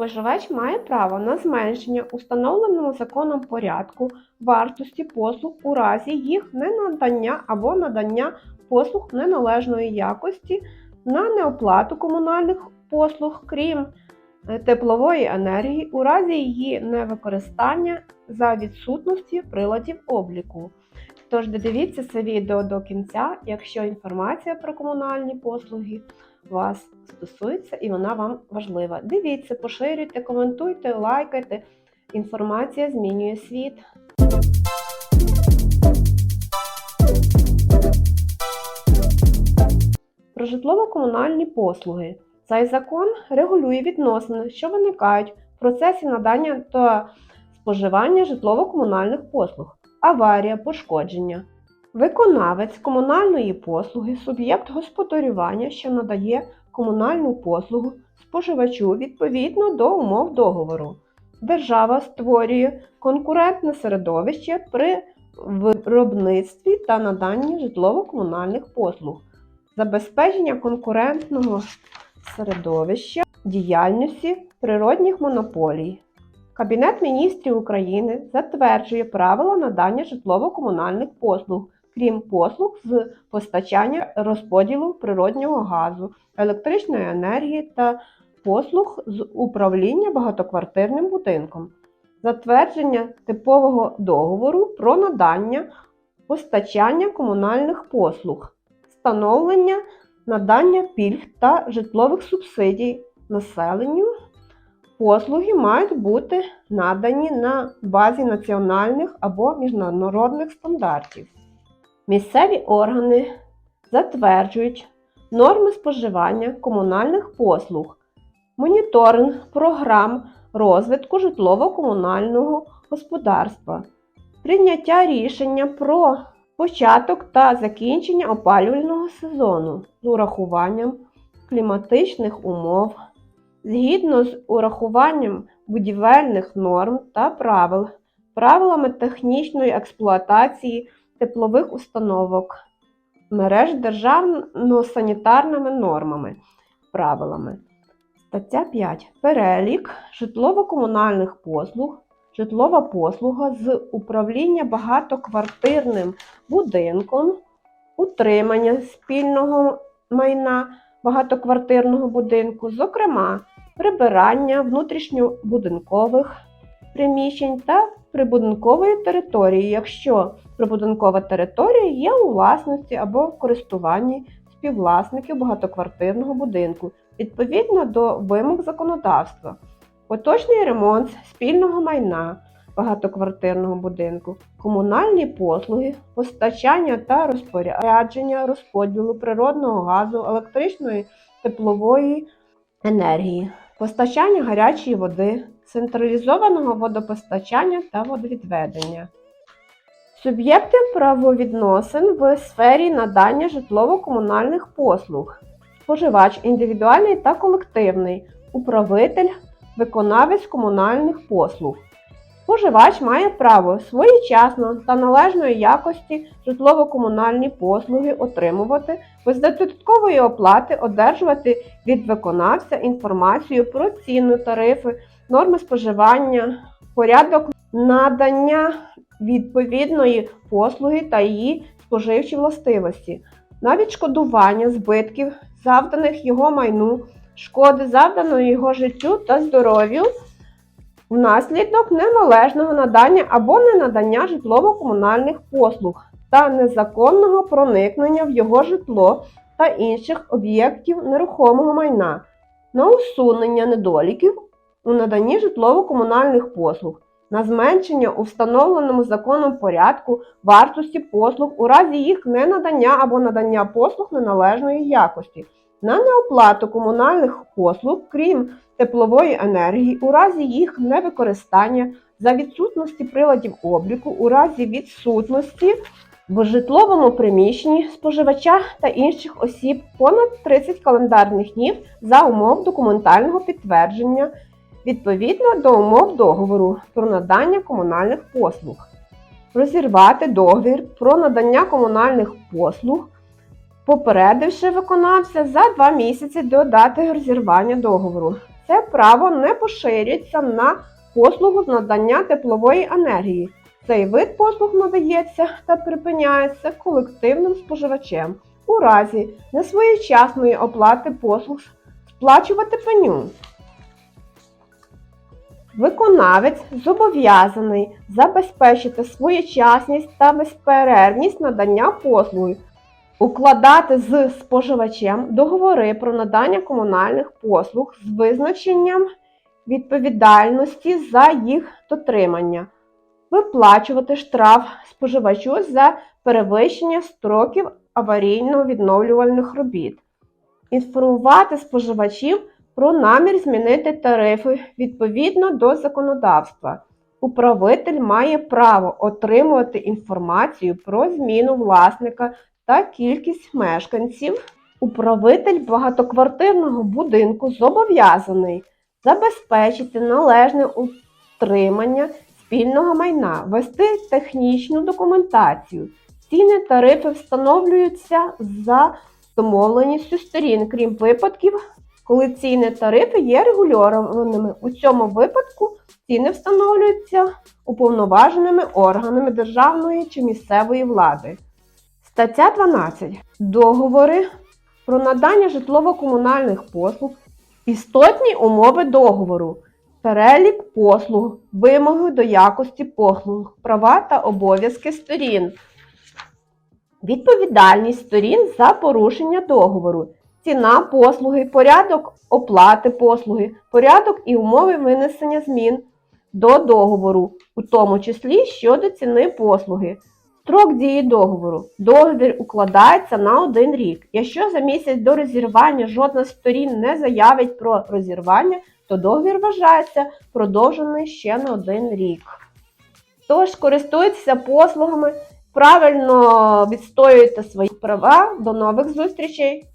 Споживач має право на зменшення установленому законом порядку вартості послуг у разі їх ненадання або надання послуг неналежної якості на неоплату комунальних послуг, крім е, теплової енергії, у разі її невикористання за відсутності приладів обліку. Тож додивіться це відео до кінця, якщо інформація про комунальні послуги вас стосується і вона вам важлива. Дивіться, поширюйте, коментуйте, лайкайте. Інформація змінює світ. Про житлово-комунальні послуги. Цей закон регулює відносини, що виникають в процесі надання та споживання житлово-комунальних послуг, аварія, пошкодження. Виконавець комунальної послуги, суб'єкт господарювання, що надає комунальну послугу споживачу відповідно до умов договору. Держава створює конкурентне середовище при виробництві та наданні житлово-комунальних послуг, забезпечення конкурентного середовища діяльності природних монополій. Кабінет міністрів України затверджує правила надання житлово-комунальних послуг, крім послуг з постачання розподілу природнього газу, електричної енергії та послуг з управління багатоквартирним будинком, затвердження типового договору про надання постачання комунальних послуг, встановлення надання пільг та житлових субсидій населенню. Послуги мають бути надані на базі національних або міжнародних стандартів. Місцеві органи затверджують норми споживання комунальних послуг, моніторинг програм розвитку житлово-комунального господарства, прийняття рішення про початок та закінчення опалювального сезону з урахуванням кліматичних умов згідно з урахуванням будівельних норм та правил, правилами технічної експлуатації теплових установок, мереж державно-санітарними нормами, правилами. Стаття 5. Перелік житлово-комунальних послуг, житлова послуга з управління багатоквартирним будинком, утримання спільного майна багатоквартирного будинку, зокрема прибирання внутрішньобудинкових приміщень та прибудинкової території, якщо прибудинкова територія є у власності або користуванні співвласників багатоквартирного будинку відповідно до вимог законодавства, поточний ремонт спільного майна багатоквартирного будинку, комунальні послуги, постачання та розпорядження розподілу природного газу, електричної теплової енергії, постачання гарячої води, централізованого водопостачання та водовідведення. Суб'єкти правовідносин в сфері надання житлово-комунальних послуг, споживач індивідуальний та колективний, управитель, виконавець комунальних послуг. Споживач має право своєчасно та належної якості житлово-комунальні послуги отримувати, без додаткової оплати одержувати від виконавця інформацію про ціну, тарифи, норми споживання, порядок надання відповідної послуги та її споживчі властивості, на відшкодування збитків, завданих його майну, шкоди, завданої його життю та здоров'ю внаслідок неналежного надання або ненадання житлово-комунальних послуг та незаконного проникнення в його житло та інших об'єктів нерухомого майна, на усунення недоліків у наданні житлово-комунальних послуг, на зменшення у встановленому законом порядку вартості послуг у разі їх ненадання або надання послуг неналежної якості, на неоплату комунальних послуг, крім теплової енергії, у разі їх невикористання за відсутності приладів обліку, у разі відсутності в житловому приміщенні споживача та інших осіб понад 30 календарних днів за умов документального підтвердження відповідно до умов договору про надання комунальних послуг. Розірвати договір про надання комунальних послуг, попередивши виконавця за два місяці до дати розірвання договору. Це право не поширюється на послугу з надання теплової енергії. Цей вид послуг надається та припиняється колективним споживачем у разі несвоєчасної оплати послуг сплачувати пеню. Виконавець зобов'язаний забезпечити своєчасність та безперервність надання послуги, укладати з споживачем договори про надання комунальних послуг з визначенням відповідальності за їх дотримання, виплачувати штраф споживачу за перевищення строків аварійно-відновлювальних робіт, інформувати споживачів про намір змінити тарифи відповідно до законодавства. Управитель має право отримувати інформацію про зміну власника та кількість мешканців. Управитель багатоквартирного будинку зобов'язаний забезпечити належне утримання спільного майна, вести технічну документацію. Ціни тарифи встановлюються за домовленістю сторін, крім випадків, коли ціни тарифи є регульованими. У цьому випадку ціни встановлюються уповноваженими органами державної чи місцевої влади. Стаття 12. Договори про надання житлово-комунальних послуг, істотні умови договору, перелік послуг, вимоги до якості послуг, права та обов'язки сторін, відповідальність сторін за порушення договору, ціна послуги, порядок оплати послуги, порядок і умови винесення змін до договору, у тому числі щодо ціни послуги. Строк дії договору. Договір укладається на один рік. Якщо за місяць до розірвання жодна з сторін не заявить про розірвання, то договір вважається продовжений ще на один рік. Тож користуйтеся послугами, правильно відстоюйте свої права. До нових зустрічей!